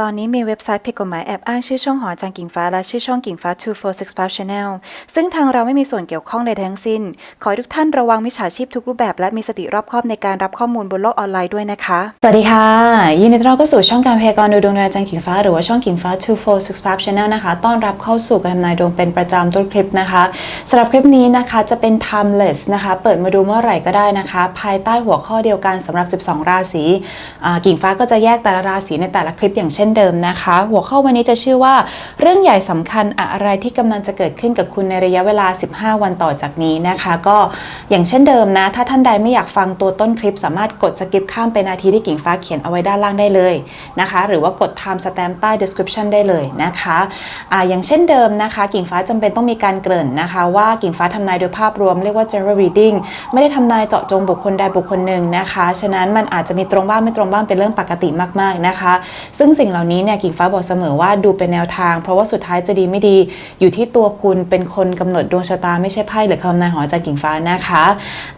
ตอนนี้มีเว็บไซต์ผิดกฎหมายแอบอ้างชื่อช่องหอจารย์กิ่งฟ้าและชื่อช่องกิ่งฟ้า 2465 Channel ซึ่งทางเราไม่มีส่วนเกี่ยวข้องใดทั้งสิ้น ขอทุกท่านระวังมิจฉาชีพทุกรูปแบบและมีสติรอบคอบในการรับข้อมูลบนโลกออนไลน์ด้วยนะคะ สวัสดีค่ะ ยินดีต้อนรับเข้าสู่ช่องการพยากรณ์ดูดวงดยอาจารย์กิ่งฟ้าหรือว่าช่องกิ่งฟ้า 2465 Channel นะคะ ต้อนรับเข้าสู่การทำนายดวงเป็นประจำทุกคลิปนะคะสำหรับคลิปนี้นะคะจะเป็น timeless นะคะ เปิดมาดูเมื่อไหร่ก็ได้นะคะ ภายใต้หัวข้อเดียวกันสำหรับ 12 ราศีกิ่งฟ้าก็จะแยกแต่ละราศีในแต่ละคลิปอย่างเช่นเดิมนะคะ หัวข้อวันนี้จะชื่อว่า เรื่องใหญ่สำคัญอะไรที่กำลังจะเกิดขึ้นกับคุณในระยะเวลา 15 วันต่อจากนี้นะคะ ก็อย่างเช่นเดิมนะ ถ้าท่านใดไม่อยากฟังตัวต้นคลิป สามารถกดสกิปข้ามไปนาทีที่กิ่งฟ้าเขียนเอาไว้ด้านล่างได้เลยนะคะ หรือว่ากด time stamp ใต้ description ได้เลยนะคะอ่าอย่างเช่นเดิมนะคะ กิ่งฟ้าจำเป็นต้องมีการเกริ่นนะคะ ว่ากิ่งฟ้าทำนายโดยภาพรวมเรียกว่า general reading ไม่ได้ทำนายเจาะจงบุคคลใดบุคคลหนึ่งนะคะ ฉะนั้นมันอาจจะมีตรงบ้างไม่ตรงบ้างเป็นเรื่องปกติมากๆนะคะ ซึ่งสิ่งเหล่านี้เนี่ยกิ่งฟ้าบอกเสมอว่าดูเป็นแนวทาง เพราะว่าสุดท้ายจะดีไม่ดีอยู่ที่ตัวคุณเป็นคนกำหนดดวงชะตาไม่ใช่ไพ่หรือคำนายขอจารย์กิ่งฟ้านะคะ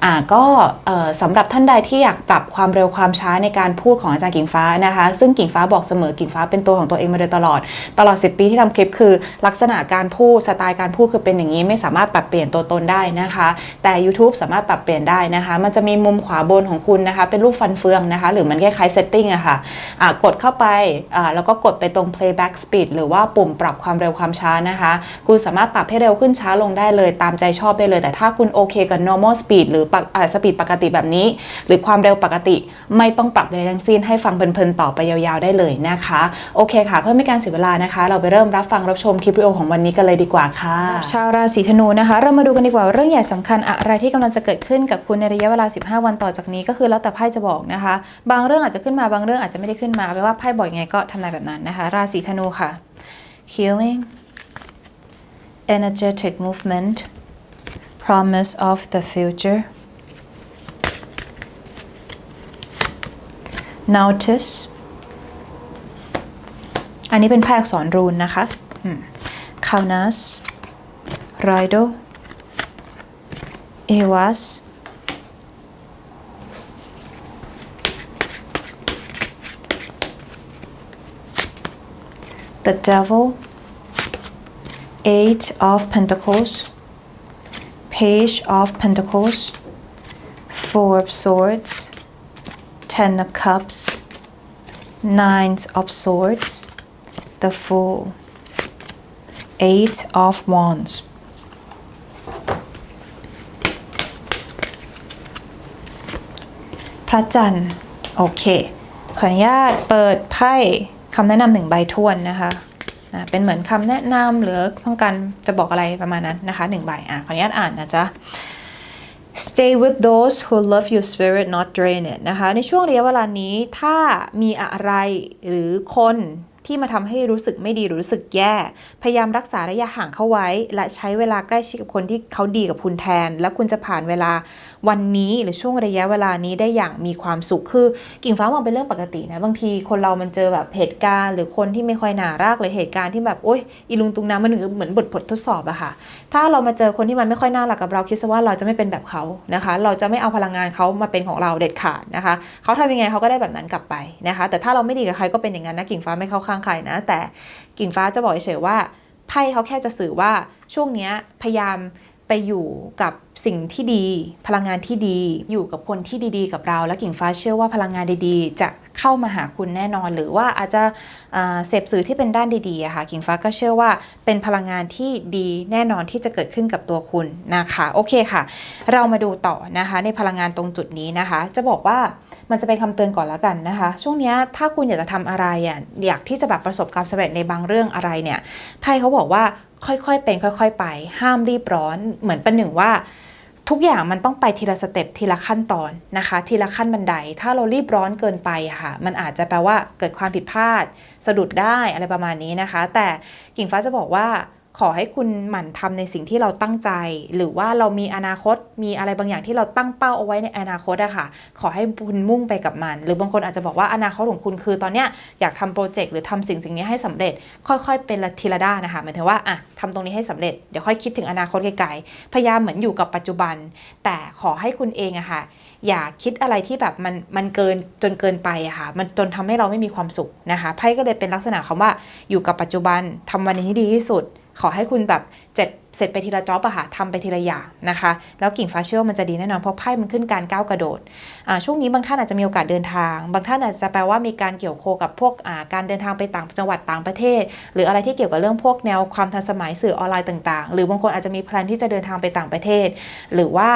อ่าก็เอ่อสำหรับท่านใดที่อยากปรับความเร็วความช้าในการพูดของอาจารย์กิ่งฟ้านะคะ ซึ่งกิ่งฟ้าบอกเสมอกิ่งฟ้าเป็นตัวของตัวเองมาโดยตลอด ตลอด 10 ปีที่ทำคลิปคือ ลักษณะการพูดสไตล์การพูดคือเป็นอย่างนี้ไม่สามารถปรับเปลี่ยนตัวตนได้นะคะ แต่ YouTube สามารถปรับเปลี่ยนได้นะคะ มันจะมีมุมขวาบนของคุณนะคะ เป็นรูปฟันเฟืองนะคะ หรือมันคล้ายๆ setting อะค่ะอ่ากดเข้าไปแล้วก็กดไปตรง playback speed หรือว่าปุ่มปรับความเร็วความช้านะคะ คุณสามารถปรับให้เร็วขึ้นช้าลงได้เลยตามใจชอบได้เลย แต่ถ้าคุณโอเคกับ normal speed หรือปกอ่า speed ปกติแบบนี้ หรือความเร็วปกติไม่ต้องปรับใดทั้งสิ้นให้ฟังเพลินๆต่อไปยาวๆได้เลยนะคะ โอเคค่ะ เพื่อไม่การเสียเวลานะคะ เราไปเริ่มรับฟังรับชมคลิปวิดีโอของวันนี้กันเลยดีกว่าค่ะ ชาวราศีธนูนะคะ เรามาดูกันดีกว่าเรื่องใหญ่สำคัญอะไรที่กำลังจะเกิดขึ้นกับคุณในระยะเวลา 15 วันต่อจากนี้ก็คือแล้วแต่ไพ่จะบอกนะคะ บางเรื่องอาจจะขึ้นมาบางเรื่องอาจจะไม่ได้ขึ้นมาแปลว่าไพ่บอกยังไงก็ทำนายแบบนั้นนะคะ ราศีธนูค่ะ healing energetic movement promise of the future notice อันนี้เป็นไพ่อักษรรูนนะคะ Kaunas Raido Ewas The Devil Eight of Pentacles Page of Pentacles Four of Swords Ten of Cups Nine of Swords The Fool Eight of Wands พระจันทร์ โอเค ขออนุญาตเปิดไพ่ คำแนะนำหนึ่งใบทวนนะคะเป็นเหมือนคำแนะนำหรือต้องการจะบอกอะไรประมาณนั้นนะคะหนึ่งใบอะขออนุญาตอ่านนะจ๊ะ Stay with those who love your spirit not drain it นะคะ ในช่วงระยะเวลานี้ถ้ามีอะไรหรือคน ที่มาทำให้รู้สึกไม่ดีหรือรู้สึกแย่ พยายามรักษาระยะห่างเข้าไว้ และใช้เวลาใกล้ชิดกับคนที่เขาดีกับคุณแทน แล้วคุณจะผ่านเวลาวันนี้หรือช่วงระยะเวลานี้ได้อย่างมีความสุขคือกิ่งฟ้ามองเป็นเรื่องปกตินะบางทีคนเรามันเจอแบบเหตุการณ์ หรือคนที่ไม่ค่อยน่ารักหรือเหตุการณ์ที่แบบโอ๊ยอีลุงตุงนางมันเหมือนบทททดสอบอะค่ะ ถ้าเรามาเจอคนที่มันไม่ค่อยน่ารักกับเราคิดซะว่าเราจะไม่เป็นแบบเขานะคะ เราจะไม่เอาพลังงานเขามาเป็นของเราเด็ดขาดนะคะเขาทำยังไงเขาก็ได้แบบนั้นกลับไปนะคะ แต่ถ้าเราไม่ดีกับใครก็เป็นอย่างนั้นนะกิ่งฟ้าไม่เข้าข้างใครนะ แต่กิ่งฟ้าจะบอกเฉยว่าไพ่เขาแค่จะสื่อว่าช่วงนี้พยายามไปอยู่กับ สิ่งที่ดี พลังงานที่ดีอยู่กับคนที่ดีๆ กับเรา และกิ่งฟ้าเชื่อว่าพลังงานดีๆ จะเข้ามาหาคุณแน่นอน หรือว่าอาจจะเสพสื่อที่เป็นด้านดีๆค่ะกิ่งฟ้าก็เชื่อว่าเป็นพลังงานที่ดีแน่นอนที่จะเกิดขึ้นกับตัวคุณนะคะโอเคค่ะ เรามาดูต่อนะคะในพลังงานตรงจุดนี้นะคะ จะบอกว่ามันจะเป็นคำเตือนก่อนแล้วกันนะคะ ช่วงนี้ถ้าคุณอยากจะทำอะไรอะอยากที่จะแบบประสบความสำเร็จในบางเรื่องอะไรเนี่ยไพ่เขาบอกว่าค่อยๆเป็นค่อย ๆ ไป ห้ามรีบร้อนเหมือนประหนึ่งว่า ทุกอย่างมันต้องไปทีละสเต็ปทีละขั้นตอนนะคะ ทีละขั้นบันได ถ้าเรารีบร้อนเกินไปค่ะ มันอาจจะแปลว่าเกิดความผิดพลาด สะดุดได้อะไรประมาณนี้นะคะ แต่กิ่งฟ้าจะบอกว่า ขอให้คุณหมั่นทำในสิ่งที่เราตั้งใจ หรือว่าเรามีอนาคตมีอะไรบางอย่างที่เราตั้งเป้าเอาไว้ในอนาคตอะค่ะ ขอให้คุณมุ่งไปกับมัน หรือบางคนอาจจะบอกว่าอนาคตของคุณคือ ตอนเนี้ยอยากทำโปรเจกต์หรือทำสิ่งสิ่งนี้ให้สำเร็จ ค่อยๆ เป็นละทีละด้านนะคะหมายถึงว่าอะทำตรงนี้ให้สำเร็จเดี๋ยวค่อยคิดถึงอนาคตไกลๆพยายามเหมือนอยู่กับปัจจุบัน แต่ขอให้คุณเองอะค่ะ อย่าคิดอะไรที่แบบมันมันเกินจนเกินไปอะค่ะมันจนทำให้เราไม่มีความสุขนะคะไพ่ก็เลยเป็นลักษณะคำว่าอยู่กับปัจจุบันทำวันนี้ให้ดีที่สุด ขอให้คุณแบบเจ็ดเสร็จไปทีละจ็อบอะค่ะทำไปทีละอย่างนะคะ แล้วกิ่งฟ้าเชื่อมันจะดีแน่นอนเพราะไพ่มันขึ้นการก้าวกระโดด ช่วงนี้บางท่านอาจจะมีโอกาสเดินทาง บางท่านอาจจะแปลว่ามีการเกี่ยวโคกับพวกการเดินทางไปต่างจังหวัดต่างประเทศ หรืออะไรที่เกี่ยวกับเรื่องพวกแนวความทันสมัยสื่อออนไลน์ต่างๆ หรือบางคนอาจจะมีแพลนที่จะเดินทางไปต่างประเทศ หรือว่า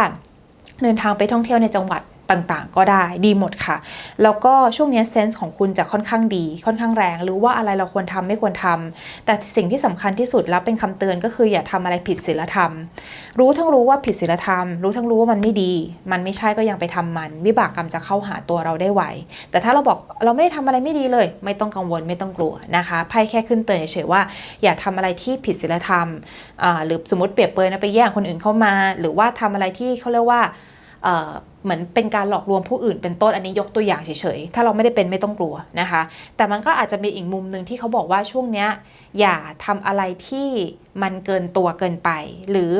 เดินทางไปท่องเที่ยวในจังหวัด ต่างๆ ก็ได้ดีหมดค่ะ แล้วก็ช่วงนี้เซนส์ของคุณจะค่อนข้างดีค่อนข้างแรง หรู้ว่าอะไรเราควรทำไม่ควรทำแต่สิ่งที่สำคัญที่สุดแล้วเป็นคำเตือนก็คืออย่าทำอะไรผิดศีลธรรม รู้ทั้งรู้ว่าผิดศีลธรรม รู้ทั้งรู้ว่ามันไม่ดี มันไม่ใช่ก็ยังไปทำมัน วิบากกรรมจะเข้าหาตัวเราได้ไวแต่ถ้าเราบอกเราไม่ได้ทำอะไรไม่ดีเลย ไม่ต้องกังวลไม่ต้องกลัวนะคะไพ่แค่ขึ้นเตือนเฉยๆว่า อย่าทำอะไรที่ผิดศีลธรรมหรือสมมติเปรียบเปรยนะไปแย่งคนอื่นเข้ามา หรือว่าทำอะไรที่เขาเรียกว่า เหมือนเป็นการหลอกลวงผู้อื่นเป็นต้นอันนี้ยกตัวอย่างเฉยๆ ถ้าเราไม่ได้เป็นไม่ต้องกลัวนะคะ แต่มันก็อาจจะมีอีกมุมหนึ่งที่เขาบอกว่าช่วงเนี้ยอย่าทำอะไรที่มันเกินตัวเกินไป หรือ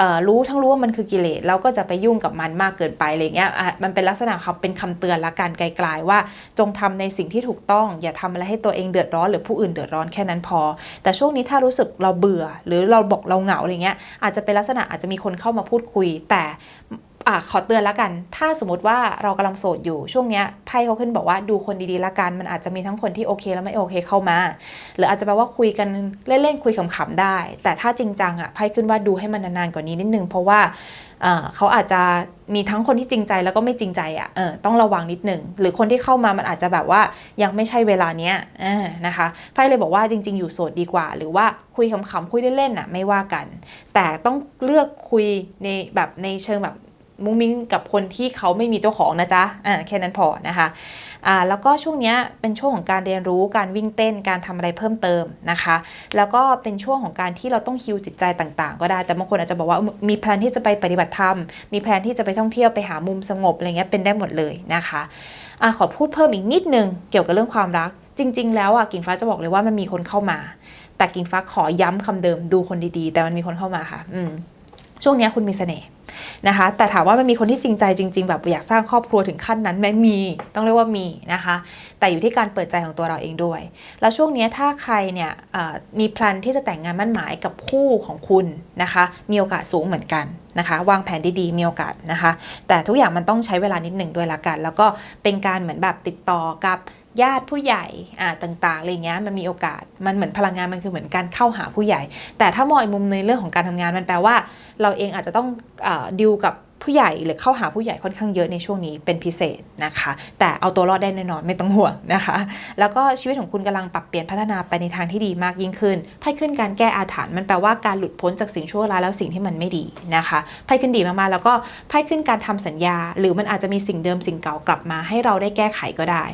ออรู้ทั้งรู้ว่ามันคือกิเลสแล้วก็จะไปยุ่งกับมันมากเกินไปอะไรเงี้ยมันเป็นลักษณะคำเป็นคำเตือนละกันไกลๆว่า จงทำในสิ่งที่ถูกต้อง อย่าทำอะไรให้ตัวเองเดือดร้อนหรือผู้อื่นเดือดร้อนแค่นั้นพอ แต่ช่วงนี้ถ้ารู้สึกเราเบื่อ หรือเราบอกเราเหงาอะไรเงี้ยอาจจะเป็นลักษณะอาจจะมีคนเข้ามาพูดคุย แต่ อะขอเตือนแล้วกัน ถ้าสมมติว่าเรากำลังโสดอยู่ช่วงเนี้ยไพ่เขาขึ้นบอกว่าดูคนดีๆละกัน มันอาจจะมีทั้งคนที่โอเคและไม่โอเคเข้ามา หรืออาจจะแปลว่าคุยกันเล่นๆคุยขำๆได้ แต่ถ้าจริงจังอะไพ่ขึ้นว่าดูให้มันนานๆกว่านี้นิดนึงเพราะว่าเขาอาจจะมีทั้งคนที่จริงใจแล้วก็ไม่จริงใจอะต้องระวังนิดนึงหรือคนที่เข้ามามันอาจจะแบบว่ายังไม่ใช่เวลาเนี้ยนะคะไพ่เลยบอกว่าจริง ๆ อยู่โสดดีกว่า หรือว่าคุยขำๆคุยเล่นๆอะไม่ว่ากัน แต่ต้องเลือกคุยในแบบในเชิงแบบ มุ้งมิ้งกับคนที่เขาไม่มีเจ้าของนะจ๊ะอ่าแค่นั้นพอนะคะอ่าแล้วก็ช่วงนี้เป็นช่วงของการเรียนรู้การวิ่งเต้นการทำอะไรเพิ่มเติมนะคะ แล้วก็เป็นช่วงของการที่เราต้องฮิวจิตใจต่างๆ ก็ได้แต่บางคนอาจจะบอกว่ามีแพลนที่จะไปปฏิบัติธรรม มีแพลนที่จะไปท่องเที่ยวไปหามุมสงบอะไรเงี้ยเป็นได้หมดเลยนะคะอะขอพูดเพิ่มอีกนิดนึงเกี่ยวกับเรื่องความรัก จริง ๆ แล้วอะกิ่งฟ้าจะบอกเลยว่ามันมีคนเข้ามา แต่กิ่งฟ้าขอย้ำคำเดิมดูคนดีๆ แต่มันมีคนเข้ามาค่ะ อืมช่วงนี้คุณมีเสน่ห์ นะคะแต่ถามว่ามันมีคนที่จริงใจจริง ๆ แบบอยากสร้างครอบครัวถึงขั้นนั้นไหมมีต้องเรียกว่ามีนะคะ แต่อยู่ที่การเปิดใจของตัวเราเองด้วย แล้วช่วงนี้ถ้าใครเนี่ยมีแพลนที่จะแต่งงานมั่นหมายกับคู่ของคุณนะคะ มีโอกาสสูงเหมือนกันนะคะวางแผนดีๆมีโอกาสนะคะ แต่ทุกอย่างมันต้องใช้เวลานิดหนึ่งด้วยละกัน แล้วก็เป็นการเหมือนแบบติดต่อกับ ญาติผู้ใหญ่อ่าต่างๆอะไรเงี้ยมันมีโอกาสมันเหมือนพลังงานมันคือเหมือนการเข้าหาผู้ใหญ่ แต่ถ้ามองอีกมุมในเรื่องของการทำงานมันแปลว่า เราเองอาจจะต้องอาดิวกับ ผู้ใหญ่หรือเข้าหาผู้ใหญ่ค่อนข้างเยอะในช่วงนี้เป็นพิเศษนะคะ แต่เอาตัวรอดได้แน่นอนไม่ต้องห่วงนะคะ แล้วก็ชีวิตของคุณกำลังปรับเปลี่ยนพัฒนาไปในทางที่ดีมากยิ่งขึ้นไพ่ขึ้นการแก้อาถรรพ์มันแปลว่าการหลุดพ้นจากสิ่งชั่วร้ายแล้วสิ่งที่มันไม่ดีนะคะไพ่ขึ้นดีมากๆแล้วก็ไพ่ขึ้นการทำสัญญา หรือมันอาจจะมีสิ่งเดิมสิ่งเก่ากลับมา ให้เราได้แก้ไขก็ได้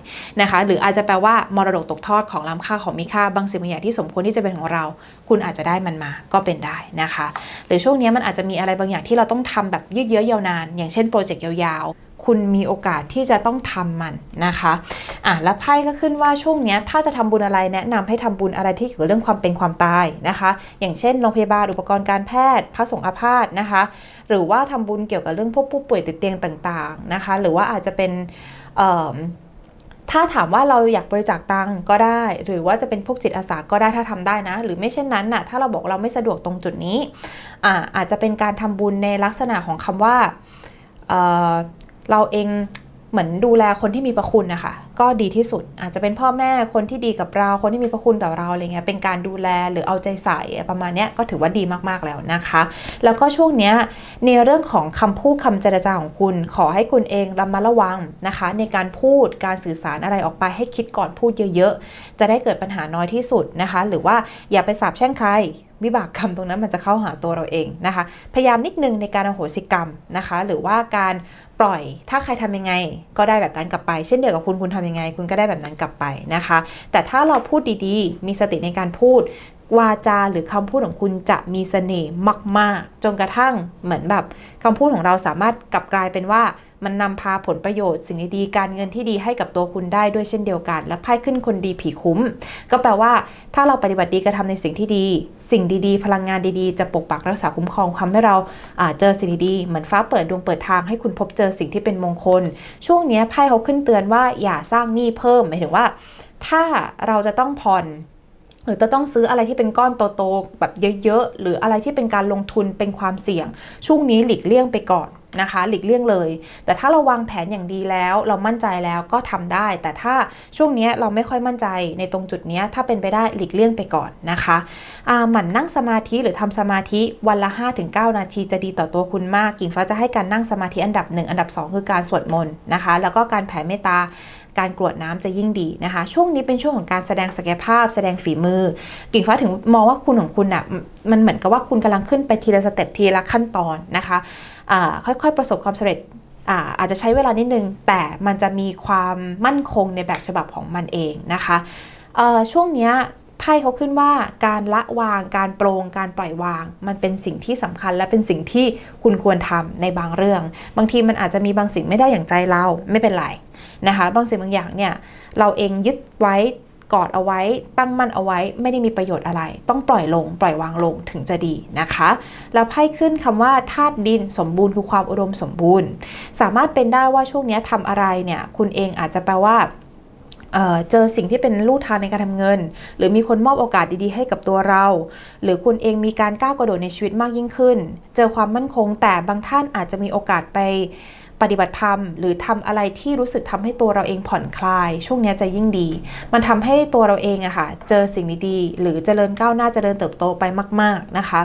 นะคะ หรืออาจจะแปลว่ามรดกตกทอดของล้ำค่าของมีค่าบางสิ่งบางอย่างที่สมควรที่จะเป็นของเรา คุณอาจจะได้มันมาก็เป็นได้นะคะ หรือช่วงนี้มันอาจจะมีอะไรบางอย่างที่เราต้องทำแบบยืดเยื้อยวนาน อย่างเช่นโปรเจกต์ยาวๆ คุณมีโอกาสที่จะต้องทำมันนะคะอะแล้วไพ่ก็ขึ้นว่าช่วงนี้ถ้าจะทำบุญอะไรแนะนำให้ทำบุญอะไรที่เกี่ยวกับเรื่องความเป็นความตายนะคะ อย่างเช่นโรงพยาบาลอุปกรณ์การแพทย์ พระสงฆ์อาพาธนะคะ หรือว่าทำบุญเกี่ยวกับเรื่องพวกผู้ป่วยติดเตียงต่างๆนะคะ หรือว่าอาจจะเป็นเอ่อ ถ้าถามว่าเราอยากบริจาคตังก็ได้ หรือว่าจะเป็นพวกจิตอาสาก็ได้ถ้าทำได้นะ หรือไม่เช่นนั้นน่ะถ้าเราบอกเราไม่สะดวกตรงจุดนี้อาอาจจะเป็นการทำบุญในลักษณะของคำว่าเเราเอง เหมือนดูแลคนที่มีพระคุณนะคะก็ดีที่สุดอาจจะเป็นพ่อแม่คนที่ดีกับเราคนที่มีพระคุณต่อเราอะไรเงี้ยเป็นการดูแลหรือเอาใจใส่ประมาณนี้ก็ถือว่าดีมากๆแล้วนะคะ แล้วก็ช่วงเนี้ยในเรื่องของคำพูดคำเจรจาของคุณ ขอให้คุณเองระมัดระวังนะคะ ในการพูดการสื่อสารอะไรออกไปให้คิดก่อนพูดเยอะๆ จะได้เกิดปัญหาน้อยที่สุดนะคะ หรือว่าอย่าไปสาบแช่งใครวิบากกรรมตรงนั้นมันจะเข้าหาตัวเราเองนะคะ พยายามนิดนึงในการอโหสิกรรมนะคะ หรือว่าการ ปล่อย ถ้าใครทำยังไง ก็ได้แบบนั้นกลับไป เช่นเดียวกับคุณคุณทำยังไง คุณก็ได้แบบนั้นกลับไปนะคะ แต่ถ้าเราพูดดีๆ มีสติในการพูด วาจาหรือคำพูดของคุณจะมีเสน่ห์มาก ๆ จนกระทั่งเหมือนแบบคำพูดของเราสามารถกลับกลายเป็นว่ามันนำพาผลประโยชน์ สิ่งดีๆการเงินที่ดีให้กับตัวคุณได้ด้วยเช่นเดียวกัน และไพ่ขึ้นคนดีผีคุ้ม ก็แปลว่า ถ้าเราปฏิบัติดีกระทำในสิ่งที่ดี สิ่งดีๆ พลังงานดีๆ จะปกปักรักษาคุ้มครองทำให้เราเจอสิ่งดีๆเหมือนฟ้าเปิดดวงเปิดทางให้คุณพบเจอสิ่งที่เป็นมงคล ช่วงนี้ไพ่เขาขึ้นเตือนว่าอย่าสร้างหนี้เพิ่มหมายถึงว่า ถ้าเราจะต้องผ่อน หรือจะต้องซื้ออะไรที่เป็นก้อนโตๆแบบเยอะๆ หรืออะไรที่เป็นการลงทุนเป็นความเสี่ยง ช่วงนี้หลีกเลี่ยงไปก่อนนะคะ หลีกเลี่ยงเลย แต่ถ้าเราวางแผนอย่างดีแล้ว เรามั่นใจแล้วก็ทำได้ แต่ถ้าช่วงนี้เราไม่ค่อยมั่นใจในตรงจุดนี้ถ้าเป็นไปได้หลีกเลี่ยงไปก่อนนะคะหมั่นนั่งสมาธิหรือทำสมาธิวันละ 5-9 นาทีจะดีต่อตัวคุณมากกิ่งฟ้าจะให้การนั่งสมาธิอันดับหนึ่งอันดับสองคือการสวดมนต์นะคะ แล้วก็การแผ่เมตตาการกรวดน้ำจะยิ่งดีนะคะ ช่วงนี้เป็นช่วงของการแสดงศักยภาพ แสดงฝีมือ กิ่งฟ้าถึงมองว่าคุณของคุณอะ มันเหมือนกับว่าคุณกำลังขึ้นไปทีละสเต็ปทีละขั้นตอนนะคะค่อยๆ ประสบความสำเร็จอาอาจจะใช้เวลานิดนึง แต่มันจะมีความมั่นคงในแบบฉบับของมันเองนะคะช่วงนี้ไพ่เขาขึ้นว่าการละวางการโปรงการปล่อยวาง มันเป็นสิ่งที่สำคัญ และเป็นสิ่งที่คุณควรทำในบางเรื่อง บางทีมันอาจจะมีบางสิ่งไม่ได้อย่างใจเราไม่เป็นไรนะคะ บางสิ่งบางอย่างเนี่ยเราเองยึดไว้ กอดเอาไว้ ตั้งมั่นเอาไว้ ไม่ได้มีประโยชน์อะไร ต้องปล่อยลง ปล่อยวางลงถึงจะดีนะคะ แล้วไพ่ขึ้นคำว่าธาตุดินสมบูรณ์คือความอุดมสมบูรณ์ สามารถเป็นได้ว่าช่วงนี้ยทำอะไรเนี่ยคุณเองอาจจะแปลว่าเเจอสิ่งที่เป็นลู่ทางในการทำเงิน หรือมีคนมอบโอกาสดีๆให้กับตัวเรา หรือคุณเองมีการก้าวกระโดดในชีวิตมากยิ่งขึ้น เจอความมั่นคงแต่บางท่านอาจจะมีโอกาสไป ปฏิบัติธรรม หรือทำอะไรที่รู้สึกทำให้ตัวเราเองผ่อนคลาย ช่วงนี้จะยิ่งดี มันทำให้ตัวเราเองอะค่ะเจอสิ่งดีๆหรือเจริญก้าวหน้าเจริญเติบโตไปมาก ๆนะคะ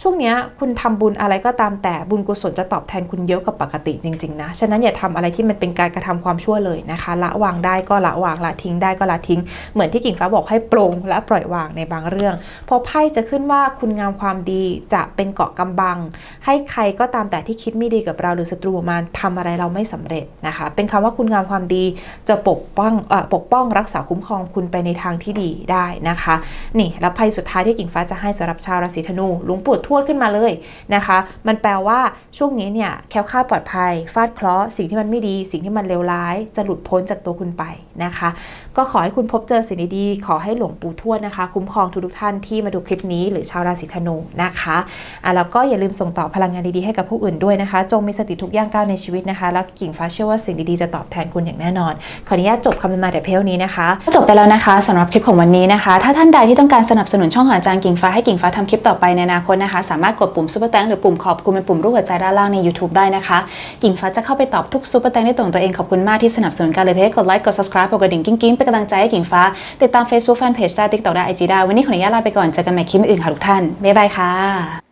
ช่วงนี้คุณทำบุญอะไรก็ตามแต่บุญกุศลจะตอบแทนคุณเยอะกว่าปกติจริงๆนะ ฉะนั้นอย่าทำอะไรที่มันเป็นการกระทำความชั่วเลยนะคะ ละวางได้ก็ละวางละทิ้งได้ก็ละทิ้ง เหมือนที่กิ่งฟ้าบอกให้ปรงและปล่อยวางในบางเรื่อง พอไพ่จะขึ้นว่าคุณงามความดีจะเป็นเกาะกำบัง ให้ใครก็ตามแต่ที่คิดไม่ดีกับเราหรือศัตรูมารทำอะไรเราไม่สำเร็จนะคะ เป็นคำว่าคุณงามความดีจะปกป้องอปกป้องรักษาคุ้มครองคุณไปในทางที่ดีได้นะคะ นี่แล้วไพ่สุดท้ายที่กิ่งฟ้าจะให้สำหรับชาวราศีธนูลวงปู่ทวดขึ้นมาเลยนะคะ มันแปลว่าช่วงนี้เนี่ยแคล้วคลาดปลอดภัย ฟาดเคราะห์สิ่งที่มันไม่ดี สิ่งที่มันเลวร้าย จะหลุดพ้นจากตัวคุณไปนะคะ ก็ขอให้คุณพบเจอสิ่งดีๆขอให้หลวงปู่ทวดนะคะ คุ้มครองทุกท่านที่มาดูคลิปนี้ หรือชาวราศีธนูนะคะอะแล้วก็อย่าลืมส่งต่อพลังงานดีๆให้กับผู้อื่นด้วยนะคะ จงมีสติทุกย่างก้าวในชีวิตนะคะ แล้วกิ่งฟ้าเชื่อว่าสิ่งดีๆจะตอบแทนคุณอย่างแน่นอน ขออนุญาตจบคำทำนายแต่เพียงนี้นะคะ จบไปแล้วนะคะสำหรับคลิปของวันนี้นะคะ ถ้าท่านใดที่ต้องการสนับสนุนช่องของอาจารย์กิ่งฟ้าให้กิ่งฟ้าทำคลิปต่อไปในอนาคตนะคะสามารถกดปุ่มซุปเปอร์แตงหรือปุ่มขอบคุณเป็นปุ่มรูปหัวใจด้านล่างใน YouTube ได้นะคะ กิ่งฟ้าจะเข้าไปตอบทุกซุปเปอร์แตงด้ตัวของตัวเองขอบคุณมากที่สนับสนุนการเลยเพื่อกดไลค์กด subscribe กดกระดิ่งกิ้งๆเป็นกำลังใจให้กิ่งฟ้า ติดตาม Facebook Fanpage ได้ TikTok ได้ IG ได้วันนี้ขออนุญาตลาไปก่อนเจอกันใหม่คลิปอื่นค่ะทุกท่านบ๊ายบายค่ะ